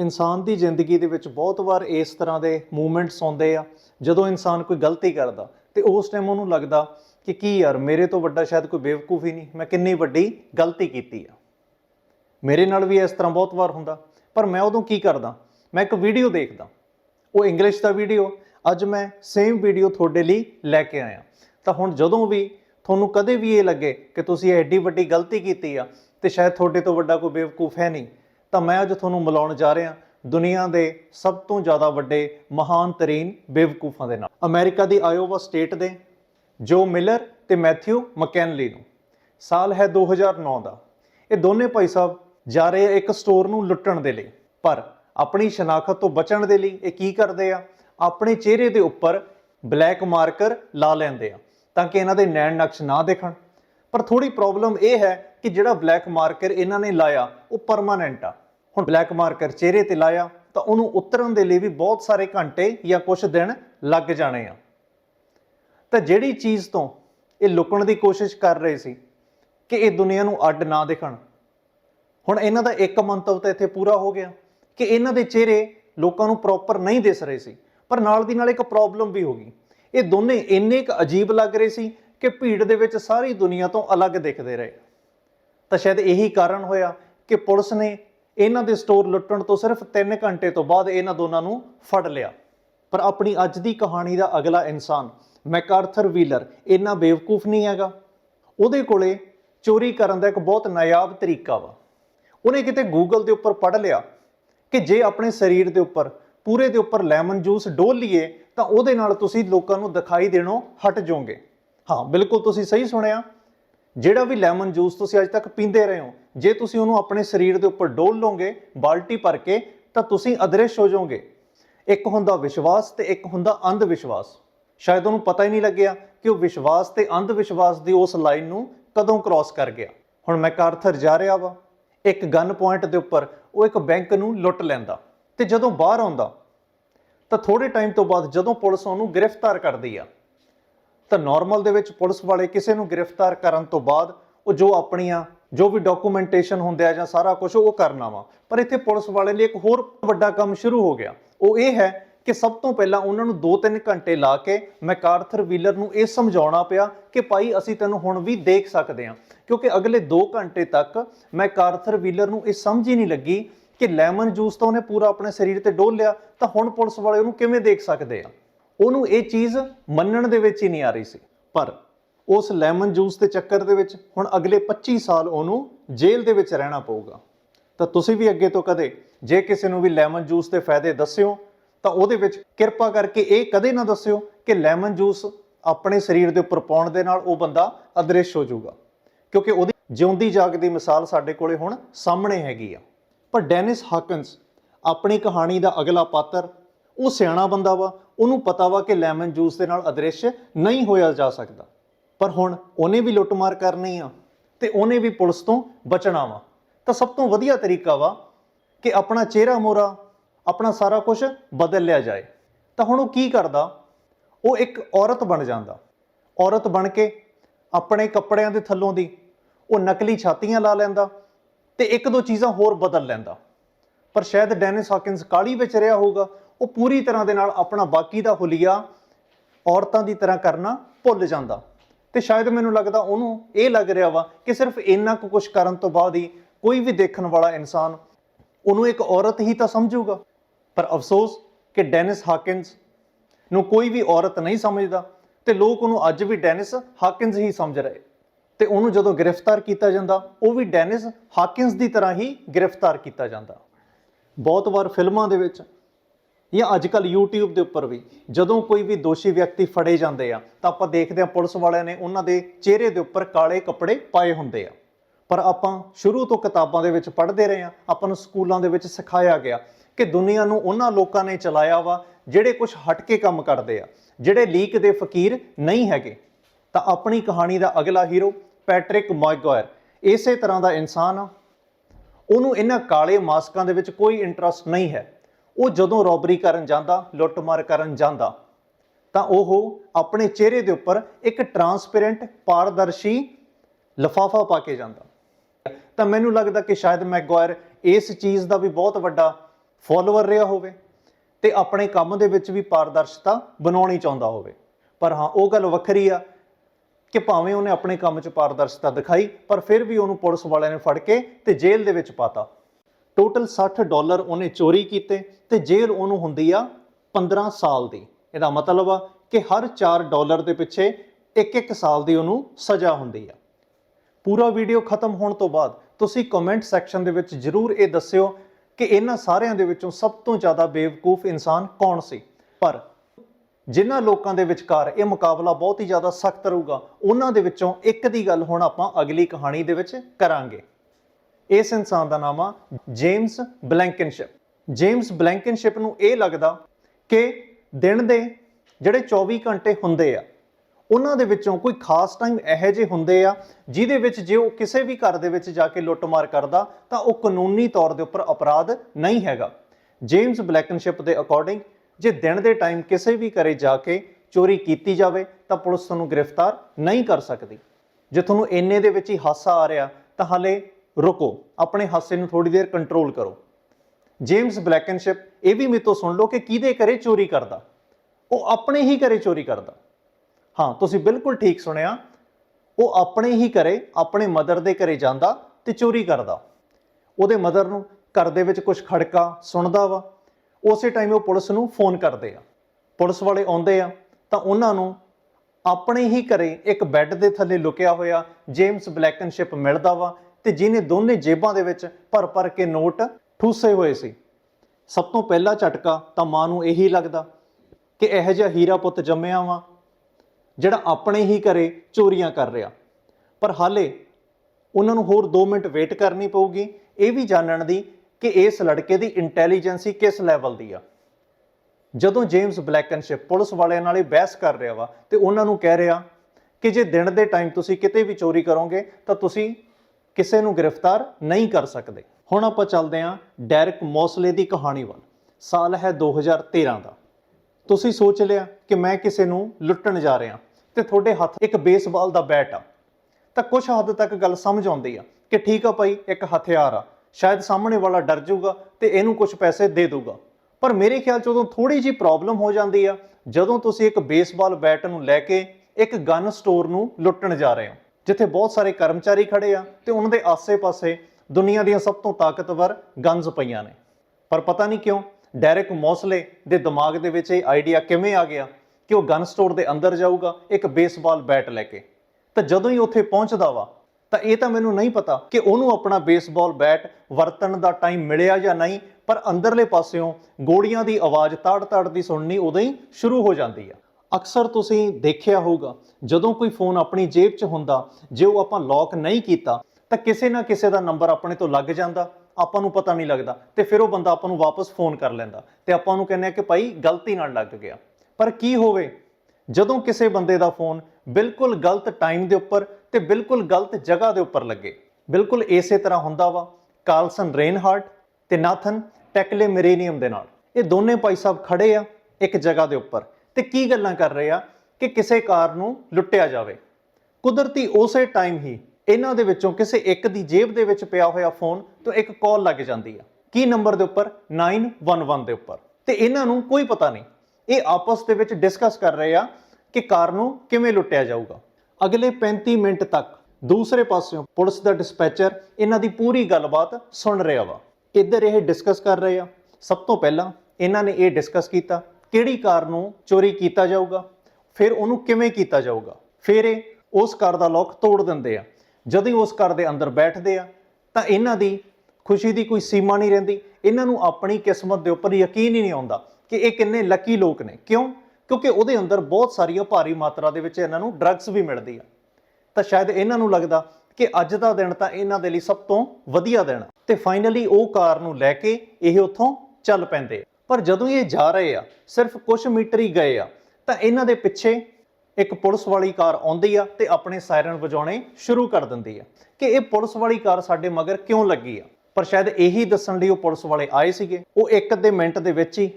ਇਨਸਾਨ ਦੀ ਜ਼ਿੰਦਗੀ ਦੇ ਵਿੱਚ ਬਹੁਤ ਵਾਰ ਇਸ ਤਰ੍ਹਾਂ ਦੇ ਮੂਵਮੈਂਟਸ ਆਉਂਦੇ ਆ, ਜਦੋਂ ਇਨਸਾਨ ਕੋਈ ਗਲਤੀ ਕਰਦਾ, ਤੇ ਉਸ ਟਾਈਮ ਉਹਨੂੰ ਲੱਗਦਾ ਕਿ ਕੀ ਯਾਰ, ਮੇਰੇ ਤੋਂ ਵੱਡਾ ਸ਼ਾਇਦ ਕੋਈ ਬੇਵਕੂਫ ਹੀ ਨਹੀਂ, ਮੈਂ ਕਿੰਨੀ ਵੱਡੀ ਗਲਤੀ ਕੀਤੀ ਆ। ਮੇਰੇ ਨਾਲ ਵੀ ਇਸ ਤਰ੍ਹਾਂ ਬਹੁਤ ਵਾਰ ਹੁੰਦਾ, ਪਰ ਮੈਂ ਉਦੋਂ ਕੀ ਕਰਦਾ, ਮੈਂ ਇੱਕ ਵੀਡੀਓ ਦੇਖਦਾ, ਉਹ ਇੰਗਲਿਸ਼ ਦਾ ਵੀਡੀਓ, ਅੱਜ ਮੈਂ ਸੇਮ ਵੀਡੀਓ ਤੁਹਾਡੇ ਲਈ ਲੈ ਕੇ ਆਇਆ। ਤਾਂ ਹੁਣ ਜਦੋਂ ਵੀ ਤੁਹਾਨੂੰ ਕਦੇ ਵੀ ਇਹ ਲੱਗੇ ਕਿ ਤੁਸੀਂ ਐਡੀ ਵੱਡੀ ਗਲਤੀ ਕੀਤੀ ਆ, ਤੇ ਸ਼ਾਇਦ ਤੁਹਾਡੇ ਤੋਂ ਵੱਡਾ ਕੋਈ ਬੇਵਕੂਫ ਹੈ ਨਹੀਂ ਤਾਂ ਮੈਂ ਅੱਜ ਤੁਹਾਨੂੰ ਮਿਲਾਉਣ ਜਾ ਰਿਹਾ ਦੁਨੀਆ ਦੇ ਸਭ ਤੋਂ ਜ਼ਿਆਦਾ ਵੱਡੇ ਮਹਾਨ ਤਰੀਨ ਬੇਵਕੂਫਾਂ ਦੇ ਨਾਲ। ਅਮਰੀਕਾ ਦੀ ਆਇਓਵਾ ਸਟੇਟ ਦੇ ਜੋ ਮਿਲਰ ਤੇ ਮੈਥਿਊ ਮਕੈਨਲੀ ਨੂੰ ਸਾਲ ਹੈ 2009 ਦਾ। ਇਹ ਦੋਨੇ ਭਾਈ ਸਾਹਿਬ ਜਾ ਰਹੇ ਆ ਇੱਕ ਸਟੋਰ ਨੂੰ ਲੁੱਟਣ ਦੇ ਲਈ। ਪਰ ਆਪਣੀ ਸ਼ਨਾਖਤ ਤੋਂ ਬਚਣ ਦੇ ਲਈ ਇਹ ਕੀ ਕਰਦੇ ਆ? ਆਪਣੇ ਚਿਹਰੇ ਦੇ ਉੱਪਰ ਬਲੈਕ ਮਾਰਕਰ ਲਾ ਲੈਂਦੇ ਆ ਤਾਂ ਕਿ ਇਹਨਾਂ ਦੇ ਨੈਣ ਨਕਸ਼ ਨਾ ਦੇਖਣ। ਪਰ ਥੋੜੀ ਪ੍ਰੋਬਲਮ ਇਹ ਹੈ ਕਿ ਜਿਹੜਾ ਬਲੈਕ ਮਾਰਕਰ ਇਹਨਾਂ ਨੇ ਲਾਇਆ ਉਹ ਪਰਮਾਨੈਂਟ ਆ। ਹੁਣ ਬਲੈਕ ਮਾਰਕਰ ਚਿਹਰੇ ਤੇ ਲਾਇਆ, ਤਾਂ ਉਹਨੂੰ ਉਤਰਨ ਦੇ ਲਈ ਵੀ ਬਹੁਤ ਸਾਰੇ ਘੰਟੇ ਜਾਂ ਕੁਝ ਦਿਨ ਲੱਗ ਜਾਣੇ ਆ। ਤਾਂ ਜਿਹੜੀ ਚੀਜ਼ ਤੋਂ ਇਹ ਲੁਕਣ ਦੀ ਕੋਸ਼ਿਸ਼ ਕਰ ਰਹੇ ਸੀ ਕਿ ਇਹ ਦੁਨੀਆ ਨੂੰ ਅੱਡ ਨਾ ਦਿਖਣ, ਹੁਣ ਇਹਨਾਂ ਦਾ ਇੱਕ ਮੰਤਵ ਤਾਂ ਇੱਥੇ ਪੂਰਾ ਹੋ ਗਿਆ ਕਿ ਇਹਨਾਂ ਦੇ ਚਿਹਰੇ ਲੋਕਾਂ ਨੂੰ ਪ੍ਰੋਪਰ ਨਹੀਂ ਦਿਸ ਰਹੇ ਸੀ, ਪਰ ਨਾਲ ਦੀ ਨਾਲ ਇੱਕ ਪ੍ਰੋਬਲਮ ਵੀ ਹੋ ਗਈ। ਇਹ ਦੋਨੇ ਇੰਨੇ ਕੁ ਅਜੀਬ ਲੱਗ ਰਹੇ ਸੀ ਕਿ ਭੀੜ ਦੇ ਵਿੱਚ ਸਾਰੀ ਦੁਨੀਆ ਤੋਂ ਅਲੱਗ ਦਿਖਦੇ ਰਹੇ। ਤਾਂ ਸ਼ਾਇਦ ਇਹੀ ਕਾਰਨ ਹੋਇਆ ਕਿ ਪੁਲਿਸ ਨੇ ਇਹਨਾਂ ਦੇ ਸਟੋਰ ਲੁੱਟਣ ਤੋਂ ਸਿਰਫ 3 ਘੰਟੇ ਤੋਂ ਬਾਅਦ ਇਹਨਾਂ ਦੋਨਾਂ ਨੂੰ ਫੜ ਲਿਆ। ਪਰ ਆਪਣੀ ਅੱਜ ਦੀ ਕਹਾਣੀ ਦਾ ਅਗਲਾ ਇਨਸਾਨ ਮੈਕਾਰਥਰ ਵੀਲਰ ਇੰਨਾ ਬੇਵਕੂਫ ਨਹੀਂ ਹੈਗਾ। ਉਹਦੇ ਕੋਲੇ ਚੋਰੀ ਕਰਨ ਦਾ ਇੱਕ ਬਹੁਤ ਨਾਯਾਬ ਤਰੀਕਾ ਵਾ। ਉਹਨੇ ਕਿਤੇ ਗੂਗਲ ਦੇ ਉੱਪਰ ਪੜ੍ਹ ਲਿਆ ਕਿ ਜੇ ਆਪਣੇ ਸਰੀਰ ਦੇ ਉੱਪਰ, ਪੂਰੇ ਦੇ ਉੱਪਰ ਲੈਮਨ ਜੂਸ ਡੋਲ ਲਈਏ, ਤਾਂ ਉਹਦੇ ਨਾਲ ਤੁਸੀਂ ਲੋਕਾਂ ਨੂੰ ਦਿਖਾਈ ਦੇਣੋਂ ਹਟ ਜਾਓਗੇ। ਹਾਂ, ਬਿਲਕੁਲ ਤੁਸੀਂ ਸਹੀ ਸੁਣਿਆ। ਜਿਹੜਾ ਵੀ ਲੈਮਨ ਜੂਸ ਤੁਸੀਂ ਅੱਜ ਤੱਕ ਪੀਂਦੇ ਰਹੇ ਹੋ, ਜੇ ਤੁਸੀਂ ਉਹਨੂੰ ਆਪਣੇ ਸਰੀਰ ਦੇ ਉੱਪਰ ਡੋਲ ਲਓਗੇ, ਬਾਲਟੀ ਭਰ ਕੇ, ਤਾਂ ਤੁਸੀਂ ਅਦ੍ਰਿਸ਼ ਹੋ ਜਾਓਗੇ। ਇੱਕ ਹੁੰਦਾ ਵਿਸ਼ਵਾਸ ਤੇ ਇੱਕ ਹੁੰਦਾ ਅੰਧ ਵਿਸ਼ਵਾਸ ਸ਼ਾਇਦ ਉਹਨੂੰ ਪਤਾ ਹੀ ਨਹੀਂ ਲੱਗਿਆ ਕਿ ਉਹ ਵਿਸ਼ਵਾਸ ਤੇ ਅੰਧ ਵਿਸ਼ਵਾਸ ਦੀ ਉਸ ਲਾਈਨ ਨੂੰ ਕਦੋਂ ਕ੍ਰਾਸ ਕਰ ਗਿਆ। ਹੁਣ ਮੈਂ ਕਾਰਥਰ ਜਾ ਰਿਹਾ ਵਾ। ਇੱਕ ਗਨ ਪੁਆਇੰਟ ਦੇ ਉੱਪਰ ਉਹ ਇੱਕ ਬੈਂਕ ਨੂੰ ਲੁੱਟ ਲੈਂਦਾ ਤੇ ਜਦੋਂ ਬਾਹਰ ਆਉਂਦਾ, ਤਾਂ ਥੋੜੇ ਟਾਈਮ ਤੋਂ ਬਾਅਦ ਜਦੋਂ ਪੁਲਿਸ ਉਹਨੂੰ ਗ੍ਰਿਫਤਾਰ ਕਰਦੀ ਆ ਤਾਂ ਨਾਰਮਲ ਦੇ ਵਿੱਚ ਪੁਲਿਸ ਵਾਲੇ ਕਿਸੇ ਨੂੰ ਗ੍ਰਿਫਤਾਰ ਕਰਨ ਤੋਂ ਬਾਅਦ ਉਹ ਜੋ ਆਪਣੀਆਂ, ਜੋ ਵੀ ਡਾਕੂਮੈਂਟੇਸ਼ਨ ਹੁੰਦੇ ਆ ਜਾਂ ਸਾਰਾ ਕੁਝ ਉਹ ਕਰਨਾ ਵਾ। ਪਰ ਇੱਥੇ ਪੁਲਿਸ ਵਾਲੇ ਲਈ ਇੱਕ ਹੋਰ ਵੱਡਾ ਕੰਮ ਸ਼ੁਰੂ ਹੋ ਗਿਆ। ਉਹ ਇਹ ਹੈ ਕਿ ਸਭ ਤੋਂ ਪਹਿਲਾਂ ਉਹਨਾਂ ਨੂੰ 2-3 ਘੰਟੇ ਲਾ ਕੇ ਮੈਕਾਰਥਰ ਵੀਲਰ ਨੂੰ ਇਹ ਸਮਝਾਉਣਾ ਪਿਆ ਕਿ ਭਾਈ ਅਸੀਂ ਤੈਨੂੰ ਹੁਣ ਵੀ ਦੇਖ ਸਕਦੇ ਹਾਂ। ਕਿਉਂਕਿ ਅਗਲੇ 2 ਘੰਟੇ ਤੱਕ ਮੈਕਾਰਥਰ ਵੀਲਰ ਨੂੰ ਇਹ ਸਮਝ ਹੀ ਨਹੀਂ ਲੱਗੀ ਕਿ ਲੈਮਨ ਜੂਸ ਤਾਂ ਉਹਨੇ ਪੂਰਾ ਆਪਣੇ ਸਰੀਰ ਤੇ ਡੋਲ ਲਿਆ, ਤਾਂ ਹੁਣ ਪੁਲਿਸ ਵਾਲੇ ਉਹਨੂੰ ਕਿਵੇਂ ਦੇਖ ਸਕਦੇ ਆ? ਉਹਨੂੰ ਇਹ ਚੀਜ਼ ਮੰਨਣ ਦੇ ਵਿੱਚ ਹੀ ਨਹੀਂ ਆ ਰਹੀ ਸੀ। ਪਰ ਉਸ ਲੈਮਨ ਜੂਸ ਦੇ ਚੱਕਰ ਦੇ ਵਿੱਚ ਹੁਣ ਅਗਲੇ 25 ਸਾਲ ਉਹਨੂੰ ਜੇਲ੍ਹ ਦੇ ਵਿੱਚ ਰਹਿਣਾ ਪਊਗਾ। ਤਾਂ ਤੁਸੀਂ ਵੀ ਅੱਗੇ ਤੋਂ ਕਦੇ ਜੇ ਕਿਸੇ ਨੂੰ ਵੀ ਲੈਮਨ ਜੂਸ ਦੇ ਫਾਇਦੇ ਦੱਸਿਓ, ਤਾਂ ਉਹਦੇ ਵਿੱਚ ਕਿਰਪਾ ਕਰਕੇ ਇਹ ਕਦੇ ਨਾ ਦੱਸਿਓ ਕਿ ਲੈਮਨ ਜੂਸ ਆਪਣੇ ਸਰੀਰ ਦੇ ਉੱਪਰ ਪਾਉਣ ਦੇ ਨਾਲ ਉਹ ਬੰਦਾ ਅਦ੍ਰਿਸ਼ ਹੋ ਜਾਊਗਾ। ਕਿਉਂਕਿ ਉਹਦੀ ਜਿਉਂਦੀ ਜਾਗਦੀ ਮਿਸਾਲ ਸਾਡੇ ਕੋਲੇ ਹੁਣ ਸਾਹਮਣੇ ਹੈਗੀ ਆ। ਪਰ ਡੈਨਿਸ ਹਾਕਨਸ ਆਪਣੀ ਕਹਾਣੀ ਦਾ ਅਗਲਾ ਪਾਤਰ ਉਹ ਸਿਆਣਾ ਬੰਦਾ ਵਾ, ਉਹਨੂੰ ਪਤਾ ਵਾ ਕਿ ਲੈਮਨ ਜੂਸ ਦੇ ਨਾਲ ਅਦ੍ਰਿਸ਼ ਨਹੀਂ ਹੋਇਆ ਜਾ ਸਕਦਾ। ਪਰ ਹੁਣ ਉਹਨੇ ਵੀ ਲੁੱਟਮਾਰ ਕਰਨੀ ਆ ਤੇ ਉਹਨੇ ਵੀ ਪੁਲਿਸ ਤੋਂ ਬਚਣਾ ਵਾ। ਤਾਂ ਸਭ ਤੋਂ ਵਧੀਆ ਤਰੀਕਾ ਵਾ ਕਿ ਆਪਣਾ ਚਿਹਰਾ ਮੋਰਾ ਆਪਣਾ ਸਾਰਾ ਕੁਝ ਬਦਲ ਲਿਆ ਜਾਏ। ਤਾਂ ਹੁਣ ਉਹ ਕੀ ਕਰਦਾ? ਉਹ ਇੱਕ ਔਰਤ ਬਣ ਜਾਂਦਾ। ਔਰਤ ਬਣ ਕੇ ਆਪਣੇ ਕੱਪੜਿਆਂ ਦੇ ਥੱਲੋਂ ਦੀ ਉਹ ਨਕਲੀ ਛਾਤੀਆਂ ਲਾ ਲੈਂਦਾ ਤੇ ਇੱਕ ਦੋ ਚੀਜ਼ਾਂ ਹੋਰ ਬਦਲ ਲੈਂਦਾ। ਪਰ ਸ਼ਾਇਦ ਡੈਨਿਸ ਹਾਕਿੰਸ ਕਾਲੀ ਵਿੱਚ ਰਿਹਾ ਹੋਊਗਾ ਉਹ ਪੂਰੀ ਤਰ੍ਹਾਂ ਦੇ ਨਾਲ ਆਪਣਾ ਬਾਕੀ ਦਾ ਹੁਲੀਆ ਔਰਤਾਂ ਦੀ ਤਰ੍ਹਾਂ ਕਰਨਾ ਭੁੱਲ ਜਾਂਦਾ। ਤੇ ਸ਼ਾਇਦ ਮੈਨੂੰ ਲੱਗਦਾ ਉਹਨੂੰ ਇਹ ਲੱਗ ਰਿਹਾ ਵਾ ਕਿ ਸਿਰਫ ਇੰਨਾ ਕੁ ਕੁਝ ਕਰਨ ਤੋਂ ਬਾਅਦ ਹੀ ਕੋਈ ਵੀ ਦੇਖਣ ਵਾਲਾ ਇਨਸਾਨ ਉਹਨੂੰ ਇੱਕ ਔਰਤ ਹੀ ਤਾਂ ਸਮਝੂਗਾ। ਪਰ ਅਫਸੋਸ ਕਿ ਡੈਨਿਸ ਹਾਕਿੰਸ ਨੂੰ ਕੋਈ ਵੀ ਔਰਤ ਨਹੀਂ ਸਮਝਦਾ ਤੇ ਲੋਕ ਉਹਨੂੰ ਅੱਜ ਵੀ ਡੈਨਿਸ ਹਾਕਿੰਸ ਹੀ ਸਮਝ ਰਹੇ। ਤੇ ਉਹਨੂੰ ਜਦੋਂ ਗ੍ਰਿਫਤਾਰ ਕੀਤਾ ਜਾਂਦਾ, ਉਹ ਵੀ ਡੈਨਿਸ ਹਾਕਿੰਸ ਦੀ ਤਰ੍ਹਾਂ ਹੀ ਗ੍ਰਿਫਤਾਰ ਕੀਤਾ ਜਾਂਦਾ। ਬਹੁਤ ਵਾਰ ਫਿਲਮਾਂ ਦੇ ਵਿੱਚ ਜਾਂ ਅੱਜ ਕੱਲ YouTube ਦੇ ਉੱਪਰ ਵੀ, ਜਦੋਂ ਕੋਈ ਵੀ ਦੋਸ਼ੀ ਵਿਅਕਤੀ ਫੜੇ ਜਾਂਦੇ ਆ, ਤਾਂ ਆਪਾਂ ਦੇਖਦੇ ਆ ਪੁਲਿਸ ਵਾਲਿਆਂ ਨੇ ਉਹਨਾਂ ਦੇ ਚਿਹਰੇ ਦੇ ਉੱਪਰ ਕਾਲੇ ਕੱਪੜੇ ਪਾਏ ਹੁੰਦੇ ਆ। ਪਰ ਆਪਾਂ ਸ਼ੁਰੂ ਤੋਂ ਕਿਤਾਬਾਂ ਦੇ ਵਿੱਚ ਪੜ੍ਹਦੇ ਰਹੇ ਆ, ਆਪਾਂ ਨੂੰ ਸਕੂਲਾਂ ਦੇ ਵਿੱਚ ਸਿਖਾਇਆ ਗਿਆ ਕਿ ਦੁਨੀਆ ਨੂੰ ਉਹਨਾਂ ਲੋਕਾਂ ਨੇ ਚਲਾਇਆ ਵਾ, ਜਿਹੜੇ ਕੁਝ ਹਟ ਕੇ ਕੰਮ ਕਰਦੇ ਆ, ਜਿਹੜੇ ਲੀਕ ਦੇ ਫਕੀਰ ਨਹੀਂ ਹੈਗੇ। ਤਾਂ ਆਪਣੀ ਕਹਾਣੀ ਦਾ ਅਗਲਾ ਹੀਰੋ ਪੈਟ੍ਰਿਕ ਮੈਗੁਆਇਰ ਇਸੇ ਤਰ੍ਹਾਂ ਦਾ ਇਨਸਾਨ ਆ। ਉਹਨੂੰ ਇਹਨਾਂ ਕਾਲੇ ਮਾਸਕਾਂ ਦੇ ਵਿੱਚ ਕੋਈ ਇੰਟਰਸਟ ਨਹੀਂ ਹੈ। ਉਹ ਜਦੋਂ ਰੋਬਰੀ ਕਰਨ ਜਾਂਦਾ, ਲੁੱਟਮਾਰ ਕਰਨ ਜਾਂਦਾ, ਤਾਂ ਉਹ ਆਪਣੇ ਚਿਹਰੇ ਦੇ ਉੱਪਰ ਇੱਕ ਟਰਾਂਸਪੇਰੈਂਟ ਪਾਰਦਰਸ਼ੀ ਲਫਾਫਾ ਪਾ ਕੇ ਜਾਂਦਾ। ਤਾਂ ਮੈਨੂੰ ਲੱਗਦਾ ਕਿ ਸ਼ਾਇਦ ਮੈਗੁਆਇਰ ਇਸ ਚੀਜ਼ ਦਾ ਵੀ ਬਹੁਤ ਵੱਡਾ ਫਾਲੋਅਰ ਰਿਹਾ ਹੋਵੇ ਤੇ ਆਪਣੇ ਕੰਮ ਦੇ ਵਿੱਚ ਵੀ ਪਾਰਦਰਸ਼ਤਾ ਬਣਾਉਣੀ ਚਾਹੁੰਦਾ ਹੋਵੇ। ਪਰ ਹਾਂ, ਉਹ ਗੱਲ ਵੱਖਰੀ ਆ ਕਿ ਭਾਵੇਂ ਉਹਨੇ ਆਪਣੇ ਕੰਮ 'ਚ ਪਾਰਦਰਸ਼ਤਾ ਦਿਖਾਈ, ਪਰ ਫਿਰ ਵੀ ਉਹਨੂੰ ਪੁਲਿਸ ਵਾਲਿਆਂ ਨੇ ਫੜ ਕੇ ਤੇ ਜੇਲ੍ਹ ਦੇ ਵਿੱਚ ਪਾਤਾ। ਟੋਟਲ 60 ਡਾਲਰ ਉਹਨੇ ਚੋਰੀ ਕੀਤੇ ਤੇ ਜੇਲ੍ਹ ਉਹਨੂੰ ਹੁੰਦੀ ਆ 15 ਸਾਲ ਦੀ। ਇਹਦਾ ਮਤਲਬ ਆ ਕਿ ਹਰ 4 ਡਾਲਰ ਦੇ ਪਿੱਛੇ 1-1 ਸਾਲ ਦੀ ਉਹਨੂੰ ਸਜ਼ਾ ਹੁੰਦੀ ਆ। ਪੂਰਾ ਵੀਡੀਓ ਖਤਮ ਹੋਣ ਤੋਂ ਬਾਅਦ ਤੁਸੀਂ ਕਮੈਂਟ ਸੈਕਸ਼ਨ ਦੇ ਵਿੱਚ ਜਰੂਰ ਇਹ ਦੱਸਿਓ ਕਿ ਇਹਨਾਂ ਸਾਰਿਆਂ ਦੇ ਵਿੱਚੋਂ ਸਭ ਤੋਂ ਜ਼ਿਆਦਾ ਬੇਵਕੂਫ ਇਨਸਾਨ ਕੌਣ ਸੀ। ਪਰ ਜਿਨ੍ਹਾਂ ਲੋਕਾਂ ਦੇ ਵਿਚਕਾਰ ਇਹ ਮੁਕਾਬਲਾ ਬਹੁਤ ਹੀ ਜ਼ਿਆਦਾ ਸਖਤ ਰਹੂਗਾ, ਉਹਨਾਂ ਦੇ ਵਿੱਚੋਂ ਇੱਕ ਦੀ ਗੱਲ ਹੁਣ ਆਪਾਂ ਅਗਲੀ ਕਹਾਣੀ ਦੇ ਵਿੱਚ ਕਰਾਂਗੇ। ਇਸ ਇਨਸਾਨ ਦਾ ਨਾਮ ਆ ਜੇਮਸ ਬਲੈਂਕਨਸ਼ਿਪ। ਜੇਮਸ ਬਲੈਂਕਨਸ਼ਿਪ ਨੂੰ ਇਹ ਲੱਗਦਾ ਕਿ ਦਿਨ ਦੇ ਜਿਹੜੇ 24 ਘੰਟੇ ਹੁੰਦੇ ਆ, ਉਹਨਾਂ ਦੇ ਵਿੱਚੋਂ ਕੋਈ ਖਾਸ ਟਾਈਮ ਇਹੋ ਜਿਹੇ ਹੁੰਦੇ ਆ ਜਿਹਦੇ ਵਿੱਚ ਜੇ ਉਹ ਕਿਸੇ ਵੀ ਘਰ ਦੇ ਵਿੱਚ ਜਾ ਕੇ ਲੁੱਟਮਾਰ ਕਰਦਾ, ਤਾਂ ਉਹ ਕਾਨੂੰਨੀ ਤੌਰ ਦੇ ਉੱਪਰ ਅਪਰਾਧ ਨਹੀਂ ਹੈਗਾ। ਜੇਮਸ ਬਲੈਕਨਸ਼ਿਪ ਦੇ ਅਕੋਰਡਿੰਗ ਜੇ ਦਿਨ ਦੇ ਟਾਈਮ ਕਿਸੇ ਵੀ ਘਰੇ ਜਾ ਕੇ ਚੋਰੀ ਕੀਤੀ ਜਾਵੇ, ਤਾਂ ਪੁਲਿਸ ਤੁਹਾਨੂੰ ਗ੍ਰਿਫਤਾਰ ਨਹੀਂ ਕਰ ਸਕਦੀ। ਜੇ ਤੁਹਾਨੂੰ ਇੰਨੇ ਦੇ ਵਿੱਚ ਹੀ ਹਾਸਾ ਆ ਰਿਹਾ, ਤਾਂ ਹਾਲੇ ਰੁਕੋ, ਆਪਣੇ ਹਾਸੇ ਨੂੰ ਥੋੜੀ ਦੇਰ ਕੰਟਰੋਲ ਕਰੋ। ਜੇਮਸ ਬਲੈਕਨਸ਼ਿਪ ਇਹ ਵੀ ਮੇਰੇ ਤੋਂ ਸੁਣ ਲਓ ਕਿ ਕਿਹਦੇ ਘਰੇ ਚੋਰੀ ਕਰਦਾ। ਉਹ ਆਪਣੇ ਹੀ ਘਰੇ ਚੋਰੀ ਕਰਦਾ। ਹਾਂ, ਤੁਸੀਂ ਬਿਲਕੁਲ ਠੀਕ ਸੁਣਿਆ। ਉਹ ਆਪਣੇ ਹੀ ਘਰੇ, ਆਪਣੇ ਮਦਰ ਦੇ ਘਰੇ ਜਾਂਦਾ ਤੇ ਚੋਰੀ ਕਰਦਾ। ਉਹਦੇ ਮਦਰ ਨੂੰ ਘਰ ਦੇ ਵਿੱਚ ਕੁਝ ਖੜਕਾ ਸੁਣਦਾ ਵਾ। ਉਸੇ ਟਾਈਮ ਉਹ ਪੁਲਿਸ ਨੂੰ ਫੋਨ ਕਰਦੇ ਆ। ਪੁਲਿਸ ਵਾਲੇ ਆਉਂਦੇ ਆ ਤਾਂ ਉਹਨਾਂ ਨੂੰ ਆਪਣੇ ਹੀ ਘਰੇ ਇੱਕ ਬੈੱਡ ਦੇ ਥੱਲੇ ਲੁਕਿਆ ਹੋਇਆ ਜੇਮਸ ਬਲੈਕਨਸ਼ਿਪ ਮਿਲਦਾ ਵਾ। ਤੇ ਜਿਹਨੇ ਦੋਨੇ ਜੇਬਾਂ ਦੇ ਵਿੱਚ ਭਰ ਭਰ ਕੇ ਨੋਟ ਠੂਸੇ ਹੋਏ ਸੀ। ਸਭ ਤੋਂ ਪਹਿਲਾ ਝਟਕਾ ਤਾਂ ਮਾਂ ਨੂੰ ਇਹੀ ਲੱਗਦਾ ਕਿ ਇਹੋ ਜਿਹਾ ਹੀਰਾ ਪੁੱਤ ਜੰਮਿਆ ਵਾ, ਜਿਹੜਾ ਆਪਣੇ ਹੀ ਘਰੇ ਚੋਰੀਆਂ ਕਰ ਰਿਹਾ। ਪਰ ਹਾਲੇ ਉਹਨਾਂ ਨੂੰ ਹੋਰ 2 ਮਿੰਟ ਵੇਟ ਕਰਨੀ ਪਊਗੀ, ਇਹ ਵੀ ਜਾਣਨ ਦੀ ਕਿ ਇਸ ਲੜਕੇ ਦੀ ਇੰਟੈਲੀਜੈਂਸੀ ਕਿਸ ਲੈਵਲ ਦੀ ਆ। ਜਦੋਂ ਜੇਮਸ ਬਲੈਕਨਸ਼ਿਪ ਪੁਲਿਸ ਵਾਲਿਆਂ ਨਾਲ ਇਹ ਬਹਿਸ ਕਰ ਰਿਹਾ ਵਾ ਤੇ ਉਹਨਾਂ ਨੂੰ ਕਹਿ ਰਿਹਾ ਕਿ ਜੇ ਦਿਨ ਦੇ ਟਾਈਮ ਤੁਸੀਂ ਕਿਤੇ ਵੀ ਚੋਰੀ ਕਰੋਗੇ ਤਾਂ ਤੁਸੀਂ ਕਿਸੇ ਨੂੰ ਗ੍ਰਿਫਤਾਰ ਨਹੀਂ ਕਰ ਸਕਦੇ। ਹੁਣ ਆਪਾਂ ਚੱਲਦੇ ਹਾਂ ਡੈਰਕ ਮੌਸਲੇ ਦੀ ਕਹਾਣੀ ਵੱਲ। ਸਾਲ ਹੈ 2013 ਦਾ। ਤੁਸੀਂ ਸੋਚ ਲਿਆ ਕਿ ਮੈਂ ਕਿਸੇ ਨੂੰ ਲੁੱਟਣ ਜਾ ਰਿਹਾ ਤੇ ਤੁਹਾਡੇ ਹੱਥ ਇੱਕ ਬੇਸਬਾਲ ਦਾ ਬੈਟ ਆ। ਤਾਂ ਕੁਝ ਹੱਦ ਤੱਕ ਗੱਲ ਸਮਝ ਆਉਂਦੀ ਆ ਕਿ ਠੀਕ ਆ ਭਾਈ, ਇੱਕ ਹਥਿਆਰ ਆ। ਸ਼ਾਇਦ ਸਾਹਮਣੇ ਵਾਲਾ ਡਰ ਜਾਊਗਾ ਤੇ ਇਹਨੂੰ ਕੁਝ ਪੈਸੇ ਦੇ ਦਊਗਾ। ਪਰ ਮੇਰੇ ਖਿਆਲ ਚ ਉਦੋਂ ਥੋੜੀ ਜੀ ਪ੍ਰੋਬਲਮ ਹੋ ਜਾਂਦੀ ਆ ਜਦੋਂ ਤੁਸੀਂ ਇੱਕ ਬੇਸਬਾਲ ਬੈਟ ਨੂੰ ਲੈ ਕੇ ਇੱਕ ਗਨ ਸਟੋਰ ਨੂੰ ਲੁੱਟਣ ਜਾ ਰਹੇ ਹੋ। ਜਿੱਥੇ ਬਹੁਤ ਸਾਰੇ ਕਰਮਚਾਰੀ ਖੜੇ ਆ ਤੇ ਉਹਨਾਂ ਦੇ ਆਸੇ-ਪਾਸੇ ਦੁਨੀਆ ਦੀਆਂ ਸਭ ਤੋਂ ਤਾਕਤਵਰ ਗਨਸ ਪਈਆਂ ਨੇ। ਪਰ ਪਤਾ ਨਹੀਂ ਕਿਉਂ ਡੈਰੇਕ ਮੌਸਲੇ ਦੇ ਦਿਮਾਗ ਦੇ ਵਿੱਚ ਇਹ ਆਈਡੀਆ ਕਿਵੇਂ ਆ ਗਿਆ ਕਿ ਉਹ ਗਨ ਸਟੋਰ ਦੇ ਅੰਦਰ ਜਾਊਗਾ, ਇੱਕ ਬੇਸਬਾਲ ਬੈਟ ਲੈ ਕੇ। ਤਾਂ ਜਦੋਂ ਹੀ ਉੱਥੇ ਪਹੁੰਚਦਾ ਵਾ, ਤਾਂ ਇਹ ਤਾਂ ਮੈਨੂੰ ਨਹੀਂ ਪਤਾ ਕਿ ਉਹਨੂੰ ਆਪਣਾ ਬੇਸਬਾਲ ਬੈਟ ਵਰਤਣ ਦਾ ਟਾਈਮ ਮਿਲਿਆ ਜਾਂ ਨਹੀਂ, ਪਰ ਅੰਦਰਲੇ ਪਾਸਿਓਂ ਗੋਲੀਆਂ ਦੀ ਆਵਾਜ਼ ਤੜ-ਤੜ ਦੀ ਸੁਣਨੀ ਉਦੋਂ ਹੀ ਸ਼ੁਰੂ ਹੋ ਜਾਂਦੀ ਆ। ਅਕਸਰ ਤੁਸੀਂ ਦੇਖਿਆ ਹੋਊਗਾ, ਜਦੋਂ ਕੋਈ ਫੋਨ ਆਪਣੀ ਜੇਬ 'ਚ ਹੁੰਦਾ, ਜੇ ਉਹ ਆਪਾਂ ਲੌਕ ਨਹੀਂ ਕੀਤਾ, ਤਾਂ ਕਿਸੇ ਨਾ ਕਿਸੇ ਦਾ ਨੰਬਰ ਆਪਣੇ ਤੋਂ ਲੱਗ ਜਾਂਦਾ, ਆਪਾਂ ਨੂੰ ਪਤਾ ਨਹੀਂ ਲੱਗਦਾ, ਤੇ ਫਿਰ ਉਹ ਬੰਦਾ ਆਪਾਂ ਨੂੰ ਵਾਪਸ ਫੋਨ ਕਰ ਲੈਂਦਾ, ਤੇ ਆਪਾਂ ਨੂੰ ਕਹਿੰਦੇ ਆ ਕਿ ਭਾਈ ਗਲਤੀ ਨਾਲ ਲੱਗ ਗਿਆ। ਪਰ ਕੀ ਹੋਵੇ, ਜਦੋਂ ਕਿਸੇ ਬੰਦੇ ਦਾ ਫੋਨ ਬਿਲਕੁਲ ਗਲਤ ਟਾਈਮ ਦੇ ਉੱਪਰ ਤੇ ਬਿਲਕੁਲ ਗਲਤ ਜਗ੍ਹਾ ਦੇ ਉੱਪਰ ਲੱਗੇ, ਬਿਲਕੁਲ ਇਸੇ ਤਰ੍ਹਾਂ ਹੁੰਦਾ ਵਾ ਕਾਰਲਸਨ ਰੇਨਹਾਰਟ ਤੇ ਨਾਥਨ ਟੈਕਲੇ ਮੈਰੀਨੀਅਮ ਦੇ ਨਾਲ। ਇਹ ਦੋਨੇ ਭਾਈ ਸਾਹਿਬ ਖੜੇ ਆ ਇੱਕ ਜਗ੍ਹਾ ਦੇ ਉੱਪਰ। ਤੇ ਕੀ ਗੱਲਾਂ ਕਰ ਰਹੇ ਆ ਕਿ ਕਿਸੇ ਕਾਰ ਨੂੰ ਲੁੱਟਿਆ ਜਾਵੇ। ਕੁਦਰਤੀ ਉਸੇ ਟਾਈਮ ਹੀ ਇਹਨਾਂ ਦੇ ਵਿੱਚੋਂ ਕਿਸੇ ਇੱਕ ਦੀ ਜੇਬ ਦੇ ਵਿੱਚ ਪਿਆ ਹੋਇਆ ਫੋਨ ਤੋਂ ਇੱਕ ਕਾਲ ਲੱਗ ਜਾਂਦੀ ਆ। ਕੀ ਨੰਬਰ ਦੇ ਉੱਪਰ? 911 ਦੇ ਉੱਪਰ। ਤੇ ਇਹਨਾਂ ਨੂੰ ਕੋਈ ਪਤਾ ਨਹੀਂ। ਇਹ ਆਪਸ ਦੇ ਵਿੱਚ ਡਿਸਕਸ ਕਰ ਰਹੇ ਆ ਕਿ ਕਾਰ ਨੂੰ ਕਿਵੇਂ ਲੁੱਟਿਆ ਜਾਊਗਾ। ਅਗਲੇ 35 ਮਿੰਟ ਤੱਕ ਦੂਸਰੇ ਪਾਸਿਓਂ ਪੁਲਿਸ ਦਾ ਡਿਸਪੈਚਰ ਇਹਨਾਂ ਦੀ ਪੂਰੀ ਗੱਲਬਾਤ ਸੁਣ ਰਿਹਾ ਵਾ। ਇੱਧਰ ਇਹ ਡਿਸਕਸ ਕਰ ਰਹੇ ਆ? ਸਭ ਤੋਂ ਪਹਿਲਾਂ ਇਹਨਾਂ ਨੇ ਇਹ ਡਿਸਕਸ ਕੀਤਾ ਕਿਹੜੀ ਕਾਰ ਨੂੰ ਚੋਰੀ ਕੀਤਾ ਜਾਊਗਾ? ਫਿਰ ਉਹਨੂੰ ਕਿਵੇਂ ਕੀਤਾ ਜਾਊਗਾ? ਫਿਰ ਇਹ ਉਸ ਕਾਰ ਦਾ ਲੋਕ ਤੋੜ ਦਿੰਦੇ ਆ। ਜਦੋਂ ਉਸ ਕਾਰ ਦੇ ਅੰਦਰ ਬੈਠਦੇ ਆ, ਤਾਂ ਇਹਨਾਂ ਦੀ ਖੁਸ਼ੀ ਦੀ ਕੋਈ ਸੀਮਾ ਨਹੀਂ ਰਹਿੰਦੀ। ਇਹਨਾਂ ਨੂੰ ਆਪਣੀ ਕਿਸਮਤ ਦੇ ਉੱਪਰ ਯਕੀਨ ਹੀ ਨਹੀਂ ਆਉਂਦਾ ਕਿ ਇਹ ਕਿੰਨੇ ਲੱਕੀ ਲੋਕ ਨੇ। ਕਿਉਂ? ਕਿਉਂਕਿ ਉਹਦੇ ਅੰਦਰ ਬਹੁਤ ਸਾਰੀਆਂ ਭਾਰੀ ਮਾਤਰਾ ਦੇ ਵਿੱਚ ਇਹਨਾਂ ਨੂੰ ਡਰੱਗਸ ਵੀ ਮਿਲਦੀ ਆ। ਤਾਂ ਸ਼ਾਇਦ ਇਹਨਾਂ ਨੂੰ ਲੱਗਦਾ ਕਿ ਅੱਜ ਦਾ ਦਿਨ ਤਾਂ ਇਹਨਾਂ ਦੇ ਲਈ ਸਭ ਤੋਂ ਵਧੀਆ ਦਿਨ ਆ। ਤੇ ਫਾਈਨਲੀ ਉਹ ਕਾਰ ਨੂੰ ਲੈ ਕੇ ਇਹ ਉੱਥੋਂ ਚੱਲ ਪੈਂਦੇ ਪਰ ਜਦੋਂ ਇਹ ਜਾ ਰਹੇ ਆ, ਸਿਰਫ ਕੁਝ ਮੀਟਰ ਹੀ ਗਏ ਆ, ਤਾਂ ਇਹਨਾਂ ਦੇ ਪਿੱਛੇ ਇੱਕ ਪੁਲਿਸ ਵਾਲੀ ਕਾਰ ਆਉਂਦੀ ਆ ਤੇ ਆਪਣੇ ਸਾਇਰਨ ਵਜਾਉਣੇ ਸ਼ੁਰੂ ਕਰ ਦਿੰਦੀ ਆ ਕਿ ਇਹ ਪੁਲਿਸ ਵਾਲੀ ਕਾਰ ਸਾਡੇ ਮਗਰ ਕਿਉਂ ਲੱਗੀ ਆ। ਪਰ ਸ਼ਾਇਦ ਇਹੀ ਦੱਸਣ ਲਈ ਉਹ ਪੁਲਿਸ ਵਾਲੇ ਆਏ ਸੀਗੇ। ਉਹ ਇੱਕ ਅੱਧੇ ਮਿੰਟ ਦੇ ਵਿੱਚ ਹੀ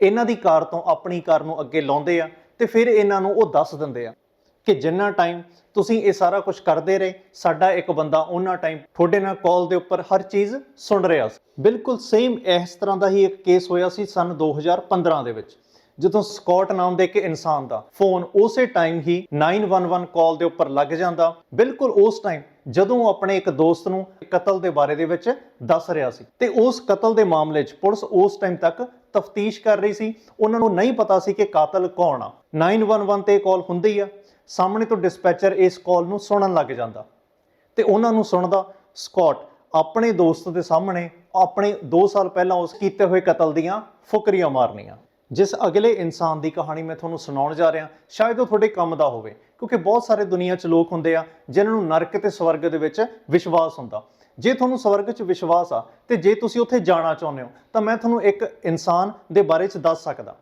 ਇਹਨਾਂ ਦੀ ਕਾਰ ਤੋਂ ਆਪਣੀ ਕਾਰ ਨੂੰ ਅੱਗੇ ਲਾਉਂਦੇ ਆ ਤੇ ਫਿਰ ਇਹਨਾਂ ਨੂੰ ਉਹ ਦੱਸ ਦਿੰਦੇ ਆ ਕਿ ਜਿੰਨਾ ਟਾਈਮ ਤੁਸੀਂ ਇਹ ਸਾਰਾ ਕੁਝ ਕਰਦੇ ਰਹੇ, ਸਾਡਾ ਇੱਕ ਬੰਦਾ ਉਹਨਾਂ ਟਾਈਮ ਤੁਹਾਡੇ ਨਾਲ ਕਾਲ ਦੇ ਉੱਪਰ ਹਰ ਚੀਜ਼ ਸੁਣ ਰਿਹਾ ਸੀ। ਬਿਲਕੁਲ ਸੇਮ ਇਸ ਤਰ੍ਹਾਂ ਦਾ ਹੀ ਇੱਕ ਕੇਸ ਹੋਇਆ ਸੀ ਸਨ 2015 ਦੇ ਵਿੱਚ, ਜਦੋਂ ਸਕਾਟ ਨਾਮ ਦੇ ਇੱਕ ਇਨਸਾਨ ਦਾ ਫੋਨ ਉਸੇ ਟਾਈਮ ਹੀ 911 ਕਾਲ ਦੇ ਉੱਪਰ ਲੱਗ ਜਾਂਦਾ। ਬਿਲਕੁਲ ਉਸ ਟਾਈਮ ਜਦੋਂ ਆਪਣੇ ਇੱਕ ਦੋਸਤ ਨੂੰ ਕਤਲ ਦੇ ਬਾਰੇ ਦੇ ਵਿੱਚ ਦੱਸ ਰਿਹਾ ਸੀ ਤੇ ਉਸ ਕਤਲ ਦੇ ਮਾਮਲੇ 'ਚ ਪੁਲਿਸ ਉਸ ਟਾਈਮ ਤੱਕ ਤਫਤੀਸ਼ ਕਰ ਰਹੀ ਸੀ। ਉਹਨਾਂ ਨੂੰ ਨਹੀਂ ਪਤਾ ਸੀ ਕਿ ਕਾਤਲ ਕੌਣ ਆ। 911 ਤੇ ਕਾਲ ਹੁੰਦੀ ਆ। ਸਾਹਮਣੇ ਤੋਂ ਡਿਸਪੈਚਰ ਇਸ ਕਾਲ ਨੂੰ ਸੁਣਨ ਲੱਗ ਜਾਂਦਾ। ਤੇ ਉਹਨਾਂ ਨੂੰ ਸੁਣਦਾ, ਸਕਾਟ, ਆਪਣੇ ਦੋਸਤ ਦੇ ਸਾਹਮਣੇ ਆਪਣੇ 2 ਸਾਲ ਪਹਿਲਾਂ ਉਸ ਕੀਤੇ ਹੋਏ ਕਤਲ ਦੀਆਂ ਫੁਕਰੀਆਂ ਮਾਰਨੀਆਂ। ਜਿਸ ਅਗਲੇ ਇਨਸਾਨ ਦੀ ਕਹਾਣੀ ਮੈਂ ਤੁਹਾਨੂੰ ਸੁਣਾਉਣ ਜਾ ਰਿਹਾ, ਸ਼ਾਇਦ ਉਹ ਤੁਹਾਡੇ ਕੰਮ ਦਾ ਹੋਵੇ, ਕਿਉਂਕਿ ਬਹੁਤ ਸਾਰੇ ਦੁਨੀਆ 'ਚ ਲੋਕ ਹੁੰਦੇ ਆ, ਜਿਨ੍ਹਾਂ ਨੂੰ ਨਰਕ ਤੇ ਸਵਰਗ ਦੇ ਵਿੱਚ ਵਿਸ਼ਵਾਸ ਹੁੰਦਾ। ਜੇ ਤੁਹਾਨੂੰ ਸਵਰਗ 'ਚ ਵਿਸ਼ਵਾਸ ਆ, ਤੇ ਜੇ ਤੁਸੀਂ ਉੱਥੇ ਜਾਣਾ ਚਾਹੁੰਦੇ ਹੋ, ਤਾਂ ਮੈਂ ਤੁਹਾਨੂੰ ਇੱਕ ਇਨਸਾਨ ਦੇ ਬਾਰੇ 'ਚ ਦੱਸ ਸਕਦਾ।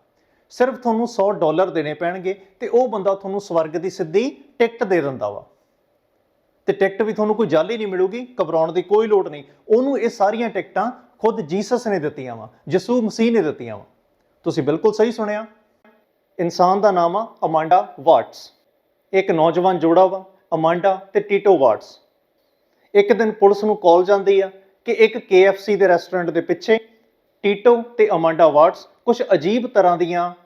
ਸਿਰਫ ਤੁਹਾਨੂੰ 100 ਡਾਲਰ ਦੇਣੇ ਪੈਣਗੇ ਤੇ ਉਹ ਬੰਦਾ ਤੁਹਾਨੂੰ ਸਵਰਗ ਦੀ ਸਿੱਧੀ ਟਿਕਟ ਦੇ ਦਿੰਦਾ ਵਾ। ਤੇ ਟਿਕਟ ਵੀ ਤੁਹਾਨੂੰ ਕੋਈ ਜਾਲੀ ਨਹੀਂ ਮਿਲੂਗੀ, ਘਬਰਾਉਣ ਦੀ ਕੋਈ ਲੋੜ ਨਹੀਂ। ਉਹਨੂੰ ਇਹ ਸਾਰੀਆਂ ਟਿਕਟਾਂ ਖੁਦ ਜੀਸਸ ਨੇ ਦਿੱਤੀਆਂ ਵਾ, ਯਿਸੂ ਮਸੀਹ ਨੇ ਦਿੱਤੀਆਂ ਵਾ। ਤੁਸੀਂ ਬਿਲਕੁਲ ਸਹੀ ਸੁਣਿਆ। ਇਨਸਾਨ ਦਾ ਨਾਮ ਆ ਅਮਾਂਡਾ ਵਾਟਸ। ਇੱਕ ਨੌਜਵਾਨ ਜੋੜਾ ਵਾ, ਅਮਾਂਡਾ ਤੇ ਟੀਟੋ ਵਾਟਸ। ਇੱਕ ਦਿਨ ਪੁਲਿਸ ਨੂੰ ਕਾਲ ਜਾਂਦੀ ਆ ਕਿ ਇੱਕ KFC ਦੇ ਰੈਸਟੋਰੈਂਟ ਦੇ ਪਿੱਛੇ ਟੀਟੋ ਤੇ ਅਮਾਂਡਾ ਵਾਟਸ ਕੁਝ ਅਜੀਬ ਤਰ੍ਹਾਂ ਦੀਆਂ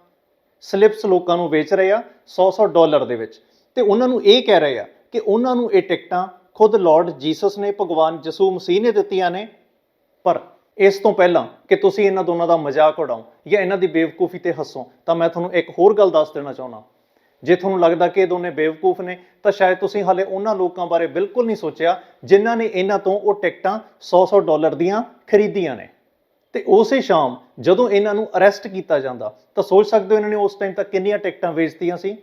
ਸਲਿਪਸ ਲੋਕਾਂ ਨੂੰ ਵੇਚ ਰਹੇ ਆ 100-100 ਡਾਲਰ ਦੇ ਵਿੱਚ। ਤੇ ਉਹਨਾਂ ਨੂੰ ਇਹ ਕਹਿ ਰਹੇ ਆ ਕਿ ਉਹਨਾਂ ਨੂੰ ਇਹ ਟਿਕਟਾਂ ਖੁਦ ਲਾਰਡ ਜੀਸਸ ਨੇ, ਭਗਵਾਨ ਯਿਸੂ ਮਸੀਹ ਨੇ ਦਿੱਤੀਆਂ ਨੇ। ਪਰ ਇਸ ਤੋਂ ਪਹਿਲਾਂ ਕਿ ਤੁਸੀਂ ਇਹਨਾਂ ਦੋਨਾਂ ਦਾ ਮਜ਼ਾਕ ਉਡਾਓ ਜਾਂ ਇਹਨਾਂ ਦੀ ਬੇਵਕੂਫੀ ਤੇ ਹੱਸੋ, ਤਾਂ ਮੈਂ ਤੁਹਾਨੂੰ ਇੱਕ ਹੋਰ ਗੱਲ ਦੱਸ ਦੇਣਾ ਚਾਹੁੰਦਾ। ਜੇ ਤੁਹਾਨੂੰ ਲੱਗਦਾ ਕਿ ਇਹ ਦੋਨੇ ਬੇਵਕੂਫ ਨੇ, ਤਾਂ ਸ਼ਾਇਦ ਤੁਸੀਂ ਹਾਲੇ ਉਹਨਾਂ ਲੋਕਾਂ ਬਾਰੇ ਬਿਲਕੁਲ ਨਹੀਂ ਸੋਚਿਆ ਜਿਨ੍ਹਾਂ ਨੇ ਇਹਨਾਂ ਤੋਂ ਉਹ ਟਿਕਟਾਂ 100-100 ਡਾਲਰ ਦੀਆਂ ਖਰੀਦੀਆਂ ਨੇ। ਤੇ ਉਸੇ ਸ਼ਾਮ ਜਦੋਂ ਇਹਨਾਂ ਨੂੰ ਅਰੈਸਟ ਕੀਤਾ ਜਾਂਦਾ, ਤਾਂ ਸੋਚ ਸਕਦੇ ਹੋ ਇਹਨਾਂ ਨੇ ਉਸ ਟਾਈਮ ਤੱਕ ਕਿੰਨੀਆਂ ਟਿਕਟਾਂ ਵੇਚਤੀਆਂ ਸੀ?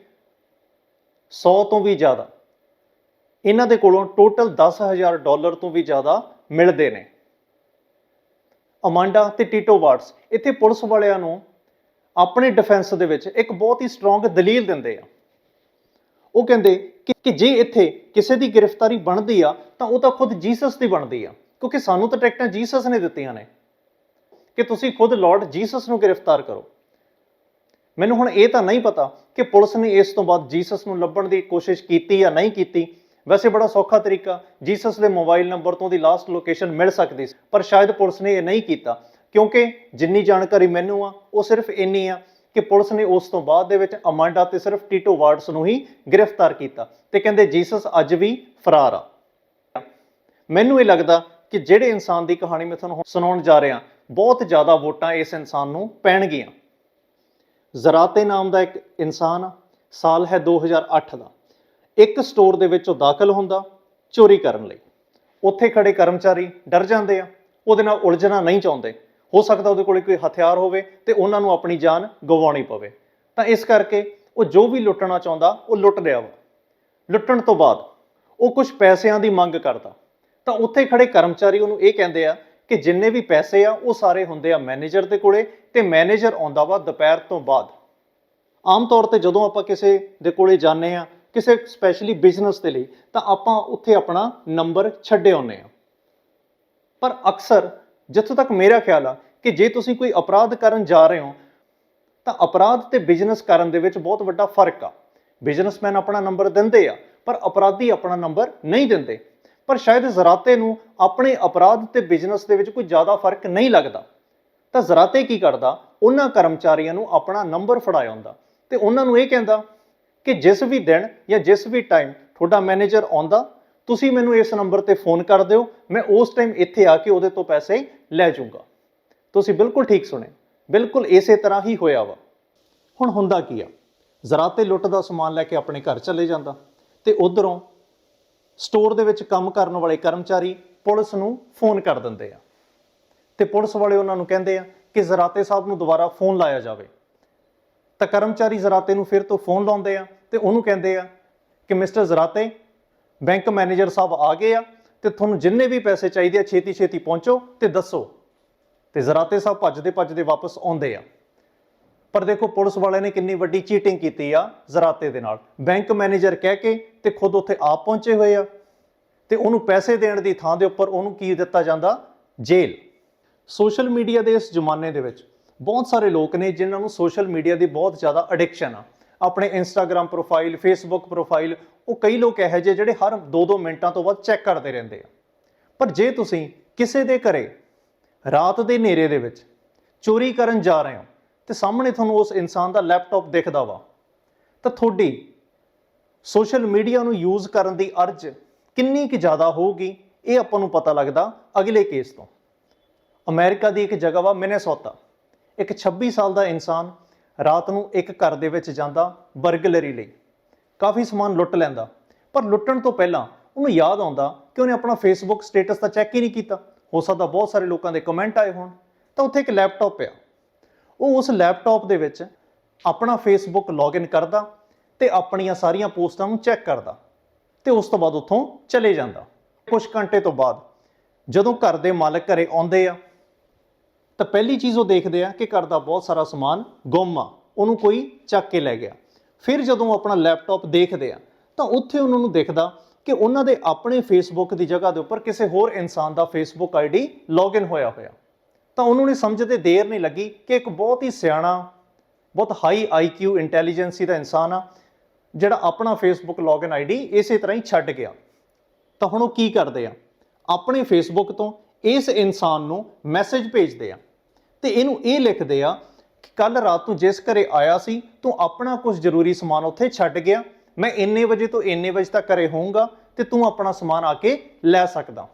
100 ਤੋਂ ਵੀ ਜ਼ਿਆਦਾ। ਇਹਨਾਂ ਦੇ ਕੋਲੋਂ ਟੋਟਲ 10000 ਡਾਲਰ ਤੋਂ ਵੀ ਜ਼ਿਆਦਾ ਮਿਲਦੇ ਨੇ। ਅਮਾਂਡਾ ਤੇ ਟੀਟੋ ਵਾਟਸ ਇੱਥੇ ਪੁਲਿਸ ਵਾਲਿਆਂ ਨੂੰ ਆਪਣੇ ਡਿਫੈਂਸ ਦੇ ਵਿੱਚ ਇੱਕ ਬਹੁਤ ਹੀ ਸਟਰੋਂਗ ਦਲੀਲ ਦਿੰਦੇ ਆ। ਉਹ ਕਹਿੰਦੇ ਕਿ ਜੇ ਇੱਥੇ ਕਿਸੇ ਦੀ ਗ੍ਰਿਫਤਾਰੀ ਬਣਦੀ ਆ, ਤਾਂ ਉਹ ਤਾਂ ਖੁਦ ਜੀਸਸ ਦੀ ਬਣਦੀ ਆ, ਕਿਉਂਕਿ ਸਾਨੂੰ ਤਾਂ ਟਿਕਟਾਂ ਜੀਸਸ ਨੇ ਦਿੱਤੀਆਂ ਨੇ। ਕਿ ਤੁਸੀਂ ਖੁਦ ਲਾਰਡ ਜੀਸਸ ਨੂੰ ਗ੍ਰਿਫਤਾਰ ਕਰੋ। ਮੈਨੂੰ ਹੁਣ ਇਹ ਤਾਂ ਨਹੀਂ ਪਤਾ ਕਿ ਪੁਲਿਸ ਨੇ ਇਸ ਤੋਂ ਬਾਅਦ ਜੀਸਸ ਨੂੰ ਲੱਭਣ ਦੀ ਕੋਸ਼ਿਸ਼ ਕੀਤੀ ਜਾਂ ਨਹੀਂ ਕੀਤੀ। ਵੈਸੇ ਬੜਾ ਸੌਖਾ ਤਰੀਕਾ ਜੀਸਸ ਦੇ ਮੋਬਾਈਲ ਨੰਬਰ ਤੋਂ ਦੀ ਲਾਸਟ ਲੋਕੇਸ਼ਨ ਮਿਲ ਸਕਦੀ ਸੀ, ਪਰ ਸ਼ਾਇਦ ਪੁਲਿਸ ਨੇ ਇਹ ਨਹੀਂ ਕੀਤਾ। ਕਿਉਂਕਿ ਜਿੰਨੀ ਜਾਣਕਾਰੀ ਮੈਨੂੰ ਆ, ਉਹ ਸਿਰਫ ਇੰਨੀ ਆ ਕਿ ਪੁਲਿਸ ਨੇ ਉਸ ਤੋਂ ਬਾਅਦ ਦੇ ਵਿੱਚ ਅਮਾਂਡਾ ਤੇ ਸਿਰਫ ਟੀਟੋ ਵਾਰਡਸ ਨੂੰ ਹੀ ਗ੍ਰਿਫਤਾਰ ਕੀਤਾ ਤੇ ਕਹਿੰਦੇ ਜੀਸਸ ਅੱਜ ਵੀ ਫਰਾਰ ਆ। ਮੈਨੂੰ ਇਹ ਲੱਗਦਾ ਕਿ ਜਿਹੜੇ ਇਨਸਾਨ ਦੀ ਕਹਾਣੀ ਮੈਂ ਤੁਹਾਨੂੰ ਸੁਣਾਉਣ ਜਾ ਰਿਹਾ ਬਹੁਤ ਜ਼ਿਆਦਾ ਵੋਟਾਂ ਇਸ ਇਨਸਾਨ ਨੂੰ ਪੈਣਗੀਆਂ। ਜ਼ਰਾਤੇ ਨਾਮ ਦਾ ਇੱਕ ਇਨਸਾਨ ਆ, ਸਾਲ ਹੈ 2008 ਦਾ। ਇੱਕ ਸਟੋਰ ਦੇ ਵਿੱਚ ਉਹ ਦਾਖਲ ਹੁੰਦਾ ਚੋਰੀ ਕਰਨ ਲਈ। ਉੱਥੇ ਖੜੇ ਕਰਮਚਾਰੀ ਡਰ ਜਾਂਦੇ ਆ, ਉਹਦੇ ਨਾਲ ਉਲਝਣਾ ਨਹੀਂ ਚਾਹੁੰਦੇ। ਹੋ ਸਕਦਾ ਉਹਦੇ ਕੋਲੇ ਕੋਈ ਹਥਿਆਰ ਹੋਵੇ ਤੇ ਉਹਨਾਂ ਨੂੰ ਆਪਣੀ ਜਾਨ ਗਵਾਉਣੀ ਪਵੇ। ਤਾਂ ਇਸ ਕਰਕੇ ਉਹ ਜੋ ਵੀ ਲੁੱਟਣਾ ਚਾਹੁੰਦਾ, ਉਹ ਲੁੱਟ ਲਿਆ ਵਾ। ਲੁੱਟਣ ਤੋਂ ਬਾਅਦ ਉਹ ਕੁਝ ਪੈਸਿਆਂ ਦੀ ਮੰਗ ਕਰਦਾ। ਤਾਂ ਉੱਥੇ ਖੜੇ ਕਰਮਚਾਰੀ ਉਹਨੂੰ ਇਹ ਕਹਿੰਦੇ ਆ ਕਿ ਜਿੰਨੇ ਵੀ ਪੈਸੇ ਆ, ਉਹ ਸਾਰੇ ਹੁੰਦੇ ਆ ਮੈਨੇਜਰ ਦੇ ਕੋਲੇ ਤੇ ਮੈਨੇਜਰ ਆਉਂਦਾ ਵਾ ਦੁਪਹਿਰ ਤੋਂ ਬਾਅਦ। ਆਮ ਤੌਰ ਤੇ ਜਦੋਂ ਆਪਾਂ ਕਿਸੇ ਦੇ ਕੋਲੇ ਜਾਂਦੇ ਆ, ਕਿਸੇ ਸਪੈਸ਼ਲੀ ਬਿਜ਼ਨਸ ਦੇ ਲਈ, ਤਾਂ ਆਪਾਂ ਉੱਥੇ ਆਪਣਾ ਨੰਬਰ ਛੱਡੇ ਆਉਂਦੇ ਆ। ਪਰ ਅਕਸਰ ਜਿੱਥੋਂ ਤੱਕ ਮੇਰਾ ਖਿਆਲ ਆ ਕਿ ਜੇ ਤੁਸੀਂ ਕੋਈ ਅਪਰਾਧ ਕਰਨ ਜਾ ਰਹੇ ਹੋ, ਤਾਂ ਅਪਰਾਧ ਤੇ ਬਿਜ਼ਨਸ ਕਰਨ ਦੇ ਵਿੱਚ ਬਹੁਤ ਵੱਡਾ ਫ਼ਰਕ ਆ। ਬਿਜ਼ਨਸਮੈਨ ਆਪਣਾ ਨੰਬਰ ਦਿੰਦੇ ਆ, ਪਰ ਅਪਰਾਧੀ ਆਪਣਾ ਨੰਬਰ ਨਹੀਂ ਦਿੰਦੇ। ਪਰ ਸ਼ਾਇਦ ਜ਼ਰਾਤੇ ਨੂੰ ਆਪਣੇ ਅਪਰਾਧ ਤੇ ਬਿਜ਼ਨਸ ਦੇ ਵਿੱਚ ਕੋਈ ਜ਼ਿਆਦਾ ਫ਼ਰਕ ਨਹੀਂ ਲੱਗਦਾ। ਤਾਂ ਜ਼ਰਾਤੇ ਕੀ ਕਰਦਾ? ਉਹਨਾਂ ਕਰਮਚਾਰੀਆਂ ਨੂੰ ਆਪਣਾ ਨੰਬਰ ਫੜਾਇਆ ਹੁੰਦਾ ਤੇ ਉਹਨਾਂ ਨੂੰ ਇਹ ਕਹਿੰਦਾ ਕਿ ਜਿਸ ਵੀ ਦਿਨ ਜਾਂ ਜਿਸ ਵੀ ਟਾਈਮ ਤੁਹਾਡਾ ਮੈਨੇਜਰ ਆਉਂਦਾ, ਤੁਸੀਂ ਮੈਨੂੰ ਇਸ ਨੰਬਰ ਤੇ ਫੋਨ ਕਰ ਦਿਓ, ਮੈਂ ਉਸ ਟਾਈਮ ਇੱਥੇ ਆ ਕੇ ਉਹਦੇ ਤੋਂ ਪੈਸੇ ਲੈ ਜਾਊਂਗਾ। ਤੁਸੀਂ ਬਿਲਕੁਲ ਠੀਕ ਸੁਣੇ ਬਿਲਕੁਲ ਇਸੇ ਤਰ੍ਹਾਂ ਹੀ ਹੋਇਆ ਵਾ। ਹੁਣ ਹੁੰਦਾ ਕੀ ਆ? ਜ਼ਰਾਤੇ ਲੁੱਟ ਦਾ ਸਮਾਨ ਲੈ ਕੇ ਆਪਣੇ ਘਰ ਚਲੇ ਜਾਂਦਾ ਤੇ ਉਧਰੋਂ ਸਟੋਰ ਦੇ ਵਿੱਚ ਕੰਮ ਕਰਨ ਵਾਲੇ ਕਰਮਚਾਰੀ ਪੁਲਿਸ ਨੂੰ ਫੋਨ ਕਰ ਦਿੰਦੇ ਆ। ਤੇ ਪੁਲਿਸ ਵਾਲੇ ਉਹਨਾਂ ਨੂੰ ਕਹਿੰਦੇ ਆ ਕਿ ਜ਼ਰਾਤੇ ਸਾਹਿਬ ਨੂੰ ਦੁਬਾਰਾ ਫੋਨ ਲਾਇਆ ਜਾਵੇ। ਤਾਂ ਕਰਮਚਾਰੀ ਜ਼ਰਾਤੇ ਨੂੰ ਫਿਰ ਤੋਂ ਫੋਨ ਲਾਉਂਦੇ ਆ ਤੇ ਉਹਨੂੰ ਕਹਿੰਦੇ ਆ ਕਿ ਮਿਸਟਰ ਜ਼ਰਾਤੇ, ਬੈਂਕ ਮੈਨੇਜਰ ਸਾਹਿਬ ਆ ਗਏ ਆ ਤੇ ਤੁਹਾਨੂੰ ਜਿੰਨੇ ਵੀ ਪੈਸੇ ਚਾਹੀਦੇ ਆ ਛੇਤੀ ਛੇਤੀ ਪਹੁੰਚੋ ਤੇ ਦੱਸੋ। ਤੇ ਜ਼ਰਾਤੇ ਸਾਹਿਬ ਭੱਜਦੇ ਭੱਜਦੇ ਵਾਪਸ ਆਉਂਦੇ ਆ। ਪਰ ਦੇਖੋ, ਪੁਲਿਸ ਵਾਲਿਆਂ ਨੇ ਕਿੰਨੀ ਵੱਡੀ ਚੀਟਿੰਗ ਕੀਤੀ ਆ ਜ਼ਰਾਤੇ ਦੇ ਨਾਲ। ਬੈਂਕ ਮੈਨੇਜਰ ਕਹਿ ਕੇ ਤੇ ਖੁਦ ਉੱਥੇ ਆਪ ਪਹੁੰਚੇ ਹੋਏ ਆ ਤੇ ਉਹਨੂੰ ਪੈਸੇ ਦੇਣ ਦੀ ਥਾਂ ਦੇ ਉੱਪਰ ਉਹਨੂੰ ਕੀ ਦਿੱਤਾ ਜਾਂਦਾ? ਜੇਲ੍ਹ। ਸੋਸ਼ਲ ਮੀਡੀਆ ਦੇ ਇਸ ਜ਼ਮਾਨੇ ਦੇ ਵਿੱਚ ਬਹੁਤ ਸਾਰੇ ਲੋਕ ਨੇ ਜਿਨ੍ਹਾਂ ਨੂੰ ਸੋਸ਼ਲ ਮੀਡੀਆ ਦੀ ਬਹੁਤ ਜ਼ਿਆਦਾ ਐਡਿਕਸ਼ਨ ਆ। ਆਪਣੇ ਇੰਸਟਾਗ੍ਰam ਪ੍ਰੋਫਾਈਲ ਫੇਸਬੁੱਕ ਪ੍ਰੋਫਾਈਲ ਉਹ ਕਈ ਲੋਕ ਇਹੋ ਜਿਹੇ ਜਿਹੜੇ ਹਰ 2-2 ਮਿੰਟਾਂ ਤੋਂ ਬਾਅਦ ਚੈੱਕ ਕਰਦੇ ਰਹਿੰਦੇ ਆ। ਪਰ ਜੇ ਤੁਸੀਂ ਕਿਸੇ ਦੇ ਘਰੇ ਰਾਤ ਦੇ ਹਨੇਰੇ ਦੇ ਵਿੱਚ ਚੋਰੀ ਕਰਨ ਜਾ ਰਹੇ ਹੋ ਤੇ ਸਾਹਮਣੇ ਤੁਹਾਨੂੰ ਉਸ ਇਨਸਾਨ ਦਾ ਲੈਪਟਾਪ ਦਿਖਦਾ ਵਾ। ਤਾਂ ਤੁਹਾਡੀ ਸੋਸ਼ਲ ਮੀਡੀਆ ਨੂੰ ਯੂਜ਼ ਕਰਨ ਦੀ ਅਰਜ਼ ਕਿੰਨੀ ਕੁ ਜ਼ਿਆਦਾ ਹੋਊਗੀ, ਇਹ ਆਪਾਂ ਨੂੰ ਪਤਾ ਲੱਗਦਾ ਅਗਲੇ ਕੇਸ ਤੋਂ। ਅਮਰੀਕਾ ਦੀ ਇੱਕ ਜਗ੍ਹਾ ਵਾ ਮਿਨੇਸੋਟਾ ਇੱਕ 26 ਸਾਲ ਦਾ ਇਨਸਾਨ ਰਾਤ ਨੂੰ ਇੱਕ ਘਰ ਦੇ ਵਿੱਚ ਜਾਂਦਾ ਬਰਗਲਰੀ ਲਈ। ਕਾਫੀ ਸਮਾਨ ਲੁੱਟ ਲੈਂਦਾ। ਪਰ ਲੁੱਟਣ ਤੋਂ ਪਹਿਲਾਂ ਉਹਨੂੰ ਯਾਦ ਆਉਂਦਾ ਕਿ ਉਹਨੇ ਆਪਣਾ ਫੇਸਬੁੱਕ ਸਟੇਟਸ ਤਾਂ ਚੈੱਕ ਹੀ ਨਹੀਂ ਕੀਤਾ। ਹੋ ਸਕਦਾ ਬਹੁਤ ਸਾਰੇ ਲੋਕਾਂ ਦੇ ਕਮੈਂਟ ਆਏ ਹੋਣ। ਤਾਂ ਉੱਥੇ ਇੱਕ ਲੈਪਟਾਪ ਪਿਆ। ਉਹ ਉਸ ਲੈਪਟਾਪ ਦੇ ਵਿੱਚ ਆਪਣਾ ਫੇਸਬੁੱਕ ਲੌਗਇਨ ਕਰਦਾ ਤੇ ਆਪਣੀਆਂ ਸਾਰੀਆਂ ਪੋਸਟਾਂ ਨੂੰ ਚੈੱਕ ਕਰਦਾ ਤੇ ਉਸ ਤੋਂ ਬਾਅਦ ਉੱਥੋਂ ਚਲੇ ਜਾਂਦਾ। ਕੁਝ ਘੰਟੇ ਤੋਂ ਬਾਅਦ ਜਦੋਂ ਘਰ ਦੇ ਮਾਲਕ ਘਰੇ ਆਉਂਦੇ ਆ, ਤਾਂ ਪਹਿਲੀ ਚੀਜ਼ ਉਹ ਦੇਖਦੇ ਆ ਕਿ ਘਰ ਦਾ ਬਹੁਤ ਸਾਰਾ ਸਮਾਨ ਗੁੰਮ ਆ, ਉਹਨੂੰ ਕੋਈ ਚੱਕ ਕੇ ਲੈ ਗਿਆ। ਫਿਰ ਜਦੋਂ ਉਹ ਆਪਣਾ ਲੈਪਟਾਪ ਦੇਖਦੇ ਆ, ਤਾਂ ਉੱਥੇ ਉਹਨਾਂ ਨੂੰ ਦਿਖਦਾ ਕਿ ਉਹਨਾਂ ਦੇ ਆਪਣੇ ਫੇਸਬੁੱਕ ਦੀ ਜਗ੍ਹਾ ਦੇ ਉੱਪਰ ਕਿਸੇ ਹੋਰ ਇਨਸਾਨ ਦਾ ਫੇਸਬੁੱਕ ਆਈਡੀ ਲੌਗਇਨ ਹੋਇਆ ਹੋਇਆ। ਤਾਂ ਉਹਨਾਂ ਨੂੰ ਸਮਝਦੇ, ਦੇਰ ਨਹੀਂ ਲੱਗੀ ਕਿ ਇੱਕ ਬਹੁਤ ਹੀ ਸਿਆਣਾ, ਬਹੁਤ ਹਾਈ ਆਈਕਿਊ ਇੰਟੈਲੀਜੈਂਸੀ ਦਾ ਇਨਸਾਨ ਆ, ਜਿਹੜਾ ਆਪਣਾ ਫੇਸਬੁੱਕ ਲੌਗਇਨ ਆਈਡੀ ਇਸੇ ਤਰ੍ਹਾਂ ਹੀ ਛੱਡ ਗਿਆ। ਤਾਂ ਹੁਣ ਉਹ ਕੀ ਕਰਦੇ ਆ? ਆਪਣੇ ਫੇਸਬੁੱਕ ਤੋਂ ਇਸ ਇਨਸਾਨ ਨੂੰ ਮੈਸੇਜ ਭੇਜਦੇ ਆ ਤੇ ਇਹਨੂੰ ਇਹ ਲਿਖਦੇ ਆ ਕਿ ਕੱਲ ਰਾਤ ਤੂੰ ਜਿਸ ਘਰੇ ਆਇਆ ਸੀ, ਤੂੰ ਆਪਣਾ ਕੁਝ ਜ਼ਰੂਰੀ ਸਮਾਨ ਉੱਥੇ ਛੱਡ ਗਿਆ। ਮੈਂ ਇੰਨੇ ਵਜੇ ਤੋਂ ਇੰਨੇ ਵਜੇ ਤੱਕ ਘਰੇ ਹੋਊਂਗਾ ਤੇ ਤੂੰ ਆਪਣਾ ਸਮਾਨ ਆ ਕੇ ਲੈ ਸਕਦਾ।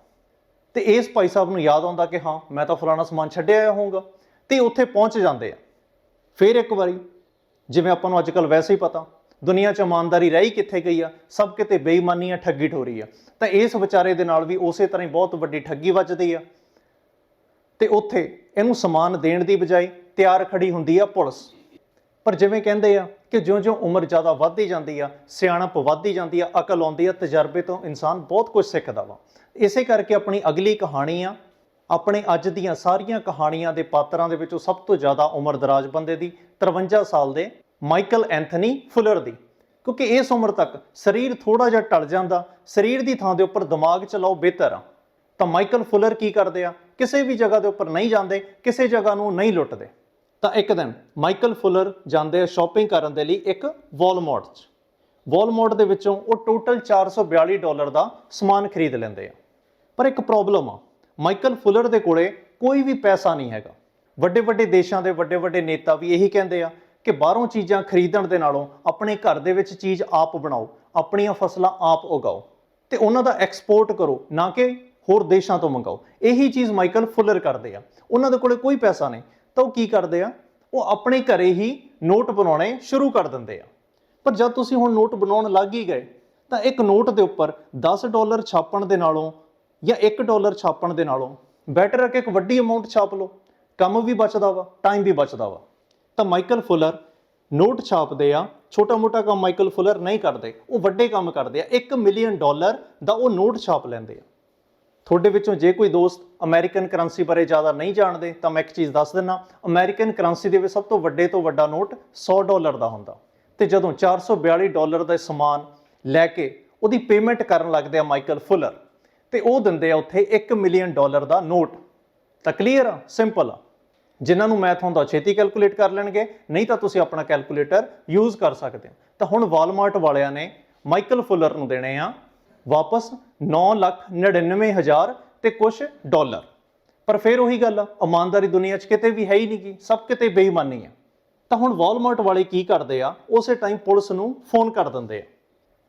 ਤੇ ਇਸ ਭਾਈ ਸਾਹਿਬ ਨੂੰ ਯਾਦ ਆਉਂਦਾ ਕਿ ਹਾਂ, ਮੈਂ ਤਾਂ ਫਲਾਣਾ ਸਮਾਨ ਛੱਡਿਆ ਆਇਆ ਹੋਊਗਾ। ਤੇ ਉੱਥੇ ਪਹੁੰਚ ਜਾਂਦੇ ਆ। ਫਿਰ ਇੱਕ ਵਾਰੀ, ਜਿਵੇਂ ਆਪਾਂ ਨੂੰ ਅੱਜਕੱਲ ਵੈਸੇ ਹੀ ਪਤਾ, ਦੁਨੀਆ 'ਚ ਇਮਾਨਦਾਰੀ ਰਹੀ ਕਿੱਥੇ ਗਈ ਆ? ਸਭ ਕਿਤੇ ਬੇਈਮਾਨੀ ਆ ਠੱਗੀ ਠੋਰੀ ਆ। ਤਾਂ ਇਸ ਵਿਚਾਰੇ ਦੇ ਨਾਲ ਵੀ ਉਸੇ ਤਰ੍ਹਾਂ ਹੀ ਬਹੁਤ ਵੱਡੀ ਠੱਗੀ ਵੱਜਦੀ ਆ। ਤੇ ਉੱਥੇ ਇਹਨੂੰ ਸਮਾਨ ਦੇਣ ਦੀ ਬਜਾਏ ਤਿਆਰ ਖੜੀ ਹੁੰਦੀ ਆ ਪੁਲਿਸ। ਪਰ ਜਿਵੇਂ ਕਹਿੰਦੇ ਆ ਕਿ ਜਿਉਂ-ਜਿਉਂ ਉਮਰ ਜ਼ਿਆਦਾ ਵੱਧਦੀ ਜਾਂਦੀ ਆ, ਸਿਆਣਪ ਵੱਧਦੀ ਜਾਂਦੀ ਆ, ਅਕਲ ਆਉਂਦੀ ਆ, ਤਜਰਬੇ ਤੋਂ ਇਨਸਾਨ ਬਹੁਤ ਕੁਝ ਸਿੱਖਦਾ ਵਾ। ਇਸੇ ਕਰਕੇ ਆਪਣੀ ਅਗਲੀ ਕਹਾਣੀ ਆ, ਆਪਣੇ ਅੱਜ ਦੀਆਂ ਸਾਰੀਆਂ ਕਹਾਣੀਆਂ ਦੇ ਪਾਤਰਾਂ ਦੇ ਵਿੱਚੋਂ ਸਭ ਤੋਂ ਜ਼ਿਆਦਾ ਉਮਰਦਰਾਜ ਬੰਦੇ ਦੀ 53 ਸਾਲ ਦੇ ਮਾਈਕਲ ਐਂਥਨੀ ਫੁਲਰ ਦੀ। ਕਿਉਂਕਿ ਇਸ ਉਮਰ ਤੱਕ ਸਰੀਰ ਥੋੜਾ ਜਿਹਾ ਟਲ ਜਾਂਦਾ, ਸਰੀਰ ਦੀ ਥਾਂ ਦੇ ਉੱਪਰ ਦਿਮਾਗ ਚਲਾਓ ਬਿਹਤਰ ਆ। ਤਾਂ ਮਾਈਕਲ ਫੁਲਰ ਕੀ ਕਰਦੇ ਆ? ਕਿਸੇ ਵੀ ਜਗ੍ਹਾ ਦੇ ਉੱਪਰ ਨਹੀਂ ਜਾਂਦੇ, ਕਿਸੇ ਜਗ੍ਹਾ ਨੂੰ ਨਹੀਂ ਲੁੱਟਦੇ। ਤਾਂ ਇੱਕ ਦਿਨ ਮਾਈਕਲ ਫੁਲਰ ਜਾਂਦੇ ਆ ਸ਼ਾਪਿੰਗ ਕਰਨ ਦੇ ਲਈ ਇੱਕ ਵਾਲਮਾਰਟ 'ਚ। ਵਾਲਮਾਰਟ ਦੇ ਵਿੱਚੋਂ ਉਹ ਟੋਟਲ 442 ਡਾਲਰ ਦਾ ਸਮਾਨ ਖਰੀਦ ਲੈਂਦੇ ਆ। ਪਰ ਇੱਕ ਪ੍ਰੋਬਲਮ ਆ। ਮਾਈਕਲ ਫੁਲਰ ਦੇ ਕੋਲੇ ਕੋਈ ਵੀ ਪੈਸਾ ਨਹੀਂ ਹੈਗਾ। ਵੱਡੇ ਵੱਡੇ ਦੇਸ਼ਾਂ ਦੇ ਵੱਡੇ ਵੱਡੇ ਨੇਤਾ ਵੀ ਇਹੀ ਕਹਿੰਦੇ ਆ ਕਿ ਬਾਹਰੋਂ ਚੀਜ਼ਾਂ ਖਰੀਦਣ ਦੇ ਨਾਲੋਂ ਆਪਣੇ ਘਰ ਦੇ ਵਿੱਚ ਚੀਜ਼ ਆਪ ਬਣਾਓ, ਆਪਣੀਆਂ ਫਸਲਾਂ ਆਪ ਉਗਾਓ ਤੇ ਉਹਨਾਂ ਦਾ ਐਕਸਪੋਰਟ ਕਰੋ, ਨਾ ਕਿ ਹੋਰ ਦੇਸ਼ਾਂ ਤੋਂ ਮੰਗਾਓ। ਇਹੀ ਚੀਜ਼ ਮਾਈਕਲ ਫੁਲਰ ਕਰਦੇ ਆ। ਉਹਨਾਂ ਦੇ ਕੋਲੇ ਕੋਈ ਪੈਸਾ ਨਹੀਂ। ਤਾਂ ਉਹ ਕੀ ਕਰਦੇ ਆ? ਉਹ ਆਪਣੇ ਘਰੇ ਹੀ ਨੋਟ ਬਣਾਉਣੇ ਸ਼ੁਰੂ ਕਰ ਦਿੰਦੇ ਆ। ਪਰ ਜਦ ਤੁਸੀਂ ਹੁਣ ਨੋਟ ਬਣਾਉਣ ਲੱਗ ਹੀ ਗਏ, ਤਾਂ ਇੱਕ ਨੋਟ ਦੇ ਉੱਪਰ 10 ਡਾਲਰ ਛਾਪਣ ਦੇ ਨਾਲੋਂ ਜਾਂ 1 ਡਾਲਰ ਛਾਪਣ ਦੇ ਨਾਲੋਂ ਬੈਟਰ ਹੈ ਕਿ ਇੱਕ ਵੱਡੀ ਅਮਾਉਂਟ ਛਾਪ ਲਓ। ਕੰਮ ਵੀ ਬਚਦਾ ਵਾ ਟਾਈਮ ਵੀ ਬਚਦਾ ਵਾ। ਤਾਂ ਮਾਈਕਲ ਫੁਲਰ ਨੋਟ ਛਾਪਦੇ ਆ, ਛੋਟਾ ਮੋਟਾ ਕੰਮ ਮਾਈਕਲ ਫੁਲਰ ਨਹੀਂ ਕਰਦੇ, ਉਹ ਵੱਡੇ ਕੰਮ ਕਰਦੇ ਆ। 1 ਮਿਲੀਅਨ ਡਾਲਰ ਦਾ ਉਹ ਨੋਟ ਛਾਪ ਲੈਂਦੇ ਆ। ਤੁਹਾਡੇ ਵਿੱਚੋਂ ਜੇ ਕੋਈ ਦੋਸਤ ਅਮਰੀਕਨ ਕਰੰਸੀ ਬਾਰੇ ਜ਼ਿਆਦਾ ਨਹੀਂ ਜਾਣਦੇ, ਤਾਂ ਮੈਂ ਇੱਕ ਚੀਜ਼ ਦੱਸ ਦਿੰਨਾ, ਅਮਰੀਕਨ ਕਰੰਸੀ ਦੇ ਵਿੱਚ ਸਭ ਤੋਂ ਵੱਡੇ ਤੋਂ ਵੱਡਾ ਨੋਟ 100 ਡਾਲਰ ਦਾ ਹੁੰਦਾ। ਤੇ ਜਦੋਂ 442 ਡਾਲਰ ਦਾ ਸਮਾਨ ਲੈ ਕੇ ਉਹਦੀ ਪੇਮੈਂਟ ਕਰਨ ਲੱਗਦੇ ਆ ਮਾਈਕਲ ਫੁਲਰ ਤੇ ਉਹ ਦਿੰਦੇ ਆ ਉੱਥੇ 1 ਮਿਲੀਅਨ ਡਾਲਰ ਦਾ ਨੋਟ। ਤਾਂ ਕਲੀਅਰ ਆ ਸਿੰਪਲ ਆ। ਜਿਨ੍ਹਾਂ ਨੂੰ ਮੈਥ ਹੁੰਦਾ ਛੇਤੀ ਕੈਲਕੂਲੇਟ ਕਰ ਲੈਣਗੇ, ਨਹੀਂ ਤਾਂ ਤੁਸੀਂ ਆਪਣਾ ਕੈਲਕੂਲੇਟਰ ਯੂਜ਼ ਕਰ ਸਕਦੇ ਹੋ। ਤਾਂ ਹੁਣ ਵਾਲਮਾਰਟ ਵਾਲਿਆਂ ਨੇ ਮਾਈਕਲ ਫੁਲਰ ਨੂੰ ਦੇਣੇ ਆ ਵਾਪਸ 999000 ਤੇ ਕੁਝ ਡਾਲਰ। ਪਰ ਫਿਰ ਉਹੀ ਗੱਲ ਆ, ਇਮਾਨਦਾਰੀ ਦੁਨੀਆ 'ਚ ਕਿਤੇ ਵੀ ਹੈ ਹੀ ਨਹੀਂ ਗੀ, ਸਭ ਕਿਤੇ ਬੇਈਮਾਨੀ ਆ। ਤਾਂ ਹੁਣ ਵਾਲਮਾਰਟ ਵਾਲੇ ਕੀ ਕਰਦੇ ਆ, ਉਸੇ ਟਾਈਮ ਪੁਲਿਸ ਨੂੰ ਫੋਨ ਕਰ ਦਿੰਦੇ ਆ।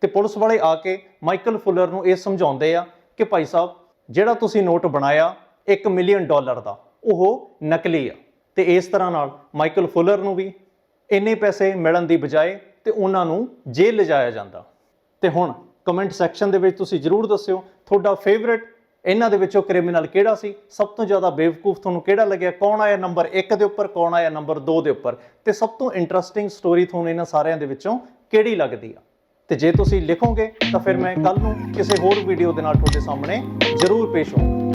ਤੇ ਪੁਲਿਸ ਵਾਲੇ ਆ ਕੇ ਮਾਈਕਲ ਫੁਲਰ ਨੂੰ ਇਹ ਸਮਝਾਉਂਦੇ ਆ ਕਿ ਭਾਈ ਸਾਹਿਬ, ਜਿਹੜਾ ਤੁਸੀਂ ਨੋਟ ਬਣਾਇਆ 1 ਮਿਲੀਅਨ ਡਾਲਰ ਦਾ, ਉਹ ਨਕਲੀ ਆ। ਤੇ ਇਸ ਤਰ੍ਹਾਂ ਨਾਲ ਮਾਈਕਲ ਫੁਲਰ ਨੂੰ ਵੀ ਇੰਨੇ ਪੈਸੇ ਮਿਲਣ ਦੀ ਬਜਾਏ ਤੇ ਉਹਨਾਂ ਨੂੰ ਜੇਲ੍ਹ ਲਿਜਾਇਆ ਜਾਂਦਾ। ਤੇ ਹੁਣ ਕਮੈਂਟ ਸੈਕਸ਼ਨ ਦੇ ਵਿੱਚ ਤੁਸੀਂ ਜਰੂਰ ਦੱਸਿਓ, ਤੁਹਾਡਾ ਫੇਵਰਿਟ ਇਹਨਾਂ ਦੇ ਵਿੱਚੋਂ ਕ੍ਰਿਮੀਨਲ ਕਿਹੜਾ ਸੀ? ਸਭ ਤੋਂ ਜ਼ਿਆਦਾ ਬੇਵਕੂਫ ਤੁਹਾਨੂੰ ਕਿਹੜਾ ਲੱਗਿਆ? ਕੌਣ ਆਇਆ ਨੰਬਰ 1 ਦੇ ਉੱਪਰ, ਕੌਣ ਆਇਆ ਨੰਬਰ 2 ਦੇ ਉੱਪਰ? ਤੇ ਸਭ ਤੋਂ ਇੰਟਰਸਟਿੰਗ ਸਟੋਰੀ ਤੁਹਾਨੂੰ ਇਹਨਾਂ ਸਾਰਿਆਂ ਦੇ ਵਿੱਚੋਂ ਕਿਹੜੀ ਲੱਗਦੀ ਆ? ਤੇ ਜੇ ਤੁਸੀਂ ਲਿਖੋਗੇ ਤਾਂ ਫਿਰ ਮੈਂ ਕੱਲ ਨੂੰ ਕਿਸੇ ਹੋਰ ਵੀਡੀਓ ਦੇ ਨਾਲ ਤੁਹਾਡੇ ਸਾਹਮਣੇ ਜ਼ਰੂਰ ਪੇਸ਼ ਹੋਵਾਂਗਾ।